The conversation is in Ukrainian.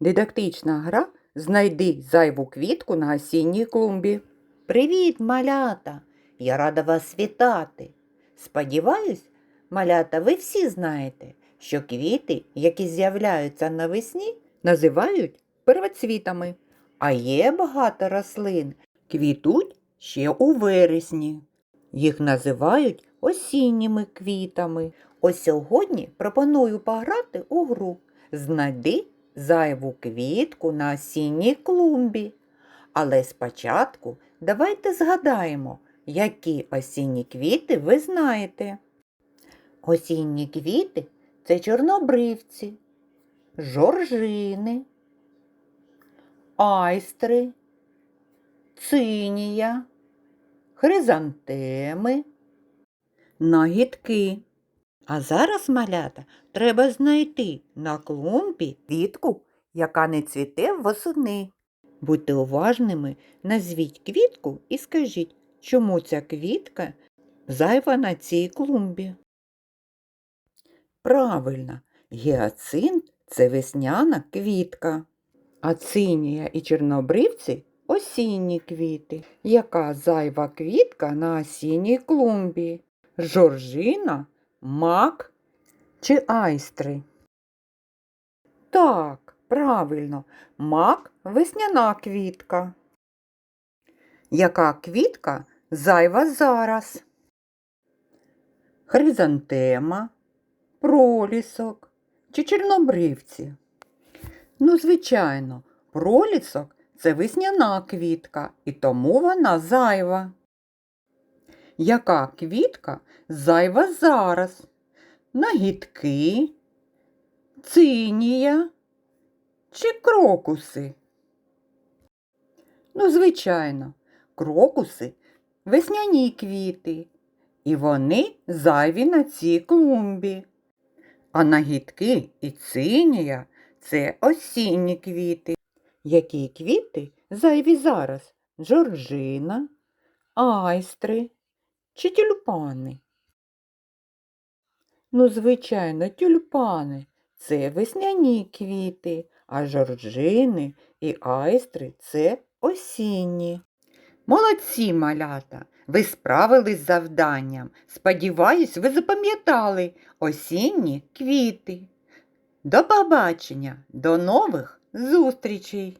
Дидактична гра Знайди зайву квітку на осінній клумбі. Привіт, малята! Я рада вас вітати. Сподіваюсь, малята, ви всі знаєте, що квіти, які з'являються навесні, Називають первоцвітами. а є багато рослин, Квітуть ще у вересні. їх називають осінніми квітами. Ось сьогодні пропоную пограти у гру Знайди зайву квітку на осінній клумбі. Але спочатку давайте згадаємо, які осінні квіти ви знаєте. Осінні квіти це чорнобривці, жоржини, айстри, цинія, хризантеми, Нагідки. А зараз, малята, треба знайти на клумбі квітку, яка не цвіте восени. Будьте уважними, назвіть квітку і скажіть, чому ця квітка зайва на цій клумбі. Правильно, гіацинт це весняна квітка. А цинія і чорнобривці осінні квіти. Яка зайва квітка на осінній клумбі? Жоржина, мак чи айстри? Так, правильно, мак весняна квітка. Яка квітка зайва зараз? Хризантема, пролісок чи чорнобривці? Ну, звичайно, пролісок це весняна квітка, і тому вона зайва. Яка квітка зайва зараз? Нагідки, цинія чи крокуси? Ну, звичайно, крокуси весняні квіти, і вони зайві на цій клумбі. А нагідки і цинія це осінні квіти. Які квіти зайві зараз? Жоржина, айстри чи тюльпани? Ну, звичайно, тюльпани це весняні квіти, а жоржини і айстри це осінні. Молодці, малята! Ви справились з завданням. Сподіваюсь, ви запам'ятали осінні квіти. До побачення, до нових зустрічей!